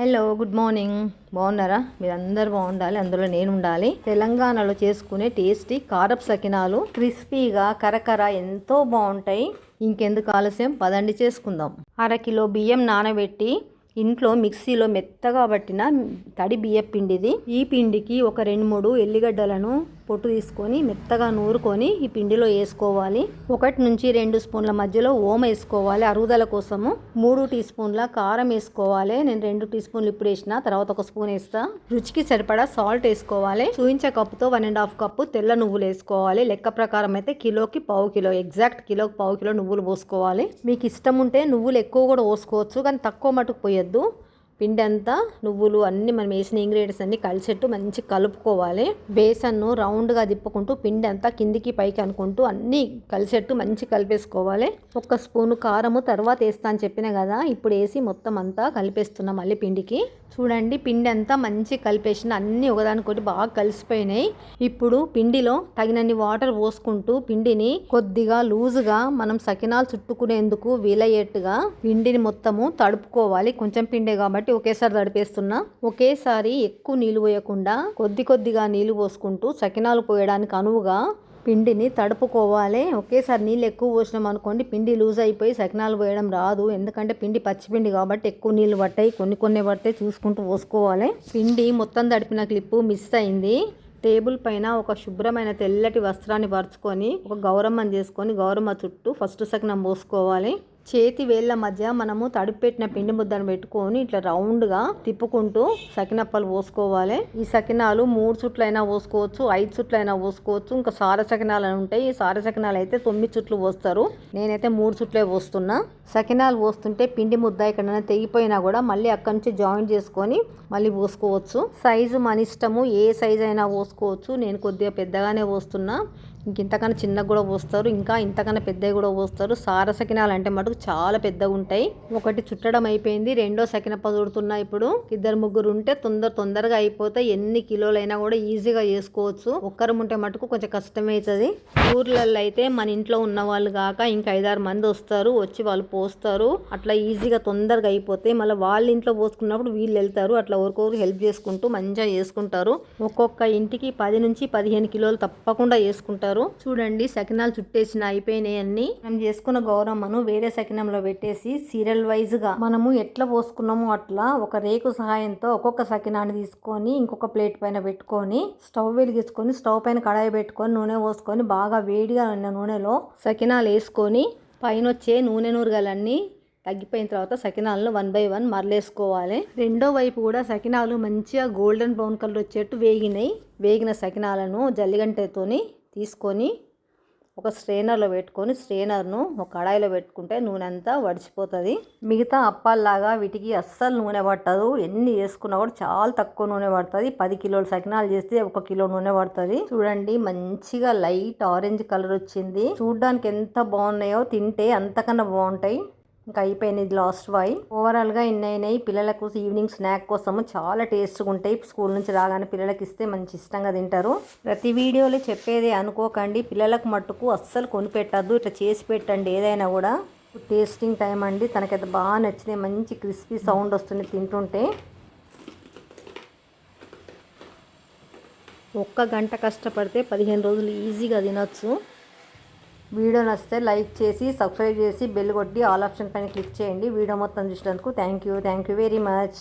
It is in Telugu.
హలో గుడ్ మార్నింగ్ బాగున్నారా? మీరందరూ బాగుండాలి అందులో నేను ఉండాలి. తెలంగాణలో చేసుకునే టేస్టీ కారపు సకినాలు క్రిస్పీగా కరకర ఎంతో బాగుంటాయి. ఇంకెందుకు ఆలస్యం? పదండి చేసుకుందాం. అర కిలో బియ్యం నానబెట్టి ఇంట్లో మిక్సీలో మెత్తగా పట్టిన తడి బియ్య పిండిది ఈ పిండికి ఒక రెండు మూడు ఎల్లిగడ్డలను పొట్టు తీసుకొని మెత్తగా నూరుకొని ఈ పిండిలో వేసుకోవాలి. ఒకటి నుంచి రెండు స్పూన్ల మధ్యలో ఓమ వేసుకోవాలి. అరుగుదల కోసము మూడు టీ స్పూన్ల కారం వేసుకోవాలి. నేను రెండు టీ స్పూన్లు ఇప్పుడు వేసిన తర్వాత ఒక స్పూన్ వేస్తా. రుచికి సరిపడా సాల్ట్ వేసుకోవాలి. చూయించే కప్పుతో వన్ అండ్ హాఫ్ కప్పు తెల్ల నువ్వులు వేసుకోవాలి. లెక్క ప్రకారం అయితే కిలోకి పావు కిలో ఎగ్జాక్ట్ కిలోకి పావు కిలో నువ్వులు పోసుకోవాలి. మీకు ఇష్టం ఉంటే నువ్వులు ఎక్కువ కూడా పోసుకోవచ్చు కానీ తక్కువ మటుకు పోయొద్దు. పిండి అంతా నువ్వులు అన్నీ మనం వేసిన ఇంగ్రీడియంట్స్ అన్ని కలిసేట్టు మంచి కలుపుకోవాలి. బేసన్ను రౌండ్గా తిప్పుకుంటూ పిండి అంతా కిందికి పైకి అనుకుంటూ అన్నీ కలిసేట్టు మంచి కలిపేసుకోవాలి. ఒక స్పూను కారము తర్వాత వేస్తా అని చెప్పిన కదా ఇప్పుడు వేసి మొత్తం అంతా కలిపేస్తున్నాం మళ్ళీ పిండికి. చూడండి పిండి అంతా మంచి కలిపేసిన అన్నీ ఒకదానికొకటి బాగా కలిసిపోయినాయి. ఇప్పుడు పిండిలో తగినన్ని వాటర్ పోసుకుంటూ పిండిని కొద్దిగా లూజుగా మనం సకినాలు చుట్టుకునేందుకు వీలయ్యేట్టుగా పిండిని మొత్తము తడుపుకోవాలి. కొంచెం పిండే కాబట్టి కాబట్టి ఒకేసారి తడిపేస్తున్నా ఒకేసారి ఎక్కువ నీళ్ళు పోయకుండా కొద్ది కొద్దిగా నీళ్ళు పోసుకుంటూ సకినాలు పోయడానికి అనువుగా పిండిని తడుపుకోవాలి. ఒకేసారి నీళ్ళు ఎక్కువ పోసినాం అనుకోండి పిండి లూజ్ అయిపోయి సకినాలు పోయడం రాదు. ఎందుకంటే పిండి పచ్చిపిండి కాబట్టి ఎక్కువ నీళ్ళు పట్టాయి కొన్ని కొన్ని పడితే చూసుకుంటూ పోసుకోవాలి. పిండి మొత్తం తడిపిన క్లిప్పు మిస్ అయింది. టేబుల్ పైన ఒక శుభ్రమైన తెల్లటి వస్త్రాన్ని పరుచుకొని ఒక గౌరమ్మని చేసుకొని గౌరమ్మ చుట్టూ ఫస్ట్ సకినం పోసుకోవాలి. చేతి వేళ్ళ మధ్య మనము తడిపెట్టిన పిండి ముద్దను పెట్టుకొని ఇట్లా రౌండ్గా తిప్పుకుంటూ సకినప్పలు పోసుకోవాలి. ఈ సకినాలు మూడు చుట్లైనా పోసుకోవచ్చు ఐదు చుట్లైనా పోసుకోవచ్చు. ఇంకా సార సకినాలు ఉంటాయి. ఈ సార సకినాలు అయితే తొమ్మిది చుట్లు పోస్తారు. నేనైతే మూడు చుట్లే పోస్తున్నా. సకినాలు పోస్తుంటే పిండి ముద్ద ఎక్కడైనా తెగిపోయినా కూడా మళ్ళీ అక్కడి నుంచి జాయిన్ చేసుకొని మళ్ళీ పోసుకోవచ్చు. సైజు మన ఇష్టము. ఏ సైజు అయినా పోసుకోవచ్చు. నేను కొద్దిగా పెద్దగానే పోస్తున్నా. ఇంతకన్నా చిన్నగా కూడా పోస్తారు ఇంకా ఇంతకన్నా పెద్దవి కూడా పోస్తారు. సార సకినాలు అంటే మటుకు చాలా పెద్దగా ఉంటాయి. ఒకటి చుట్టడం అయిపోయింది రెండో సకిన పదుడుతున్నా ఇప్పుడు. ఇద్దరు ముగ్గురు ఉంటే తొందర తొందరగా అయిపోతే ఎన్ని కిలోలైనా కూడా ఈజీగా చేసుకోవచ్చు. ఒక్కరు ఉంటే మటుకు కొంచెం కష్టమవుతుంది ఊర్లలో అయితే మన ఇంట్లో ఉన్న వాళ్ళు కాక ఇంకా ఐదారు మంది వస్తారు వచ్చి వాళ్ళు పోస్తారు. అట్లా ఈజీగా తొందరగా అయిపోతే మళ్ళీ వాళ్ళ ఇంట్లో పోసుకున్నప్పుడు వీళ్ళు వెళ్తారు. అట్లా ఒకరికొకరు హెల్ప్ చేసుకుంటూ మంచిగా చేసుకుంటారు. ఒక్కొక్క ఇంటికి పది నుంచి పదిహేను కిలోలు తప్పకుండా చేసుకుంటారు చేస్తారు. చూడండి సకినాలు చుట్టేసిన అయిపోయినాయి అన్ని. మనం చేసుకున్న గౌరమ్మను వేరే సకినంలో పెట్టేసి సీరియల్ వైజ్గా మనము ఎట్లా పోసుకున్నామో అట్లా ఒక రేకు సహాయంతో ఒక్కొక్క సకినాన్ని తీసుకొని ఇంకొక ప్లేట్ పైన పెట్టుకొని స్టవ్ వెలిగించుకొని స్టవ్ పైన కడాయి పెట్టుకొని నూనె పోసుకొని బాగా వేడిగా ఉన్న నూనెలో సకినాలు వేసుకొని పైన వచ్చే నూనె నూరగలన్నీ తగ్గిపోయిన తర్వాత సకినాలను వన్ బై వన్ మరలేసుకోవాలి. రెండో వైపు కూడా సకినాలు మంచిగా గోల్డెన్ బ్రౌన్ కలర్ వచ్చేట్టు వేగినాయి. వేగిన సకినాలను జల్లిగంటతోని తీసుకొని ఒక స్ట్రైనర్లో పెట్టుకొని స్ట్రైనర్ను ఒక కడాయిలో పెట్టుకుంటే నూనె అంతా వడిచిపోతుంది. మిగతా అప్పాల్లాగా వీటికి అస్సలు నూనె పట్టదు. ఎన్ని వేసుకున్నా కూడా చాలా తక్కువ నూనె పడుతుంది. పది కిలోలు సకినాలు చేస్తే ఒక కిలో నూనె పడుతుంది. చూడండి మంచిగా లైట్ ఆరెంజ్ కలర్ వచ్చింది. చూడడానికి ఎంత బాగున్నాయో తింటే అంతకన్నా బాగుంటాయి. ఇంకా అయిపోయినది ఇది లాస్ట్ వై ఓవరాల్గా ఇన్నైనాయి అయినాయి? పిల్లలకు ఈవినింగ్ స్నాక్ కోసము చాలా టేస్ట్గా ఉంటాయి. స్కూల్ నుంచి రాగానే పిల్లలకి ఇస్తే మంచి ఇష్టంగా తింటారు. ప్రతి వీడియోలో చెప్పేదే అనుకోకండి. పిల్లలకు మట్టుకు అస్సలు కొనిపెట్టద్దు. ఇట్లా చేసి పెట్టండి ఏదైనా కూడా. టేస్టింగ్ టైం అండి. తనకైతే బాగా నచ్చినాయి. మంచి క్రిస్పీ సౌండ్ వస్తుంది తింటుంటే. ఒక్క గంట కష్టపడితే పదిహేను రోజులు ఈజీగా తినొచ్చు. వీడియో నచ్చితే లైక్ చేసి సబ్స్క్రైబ్ చేసి బెల్ కొట్టి ఆల్ ఆప్షన్ పైన క్లిక్ చేయండి. వీడియో మొత్తం చూసినందుకు thank you thank you very much.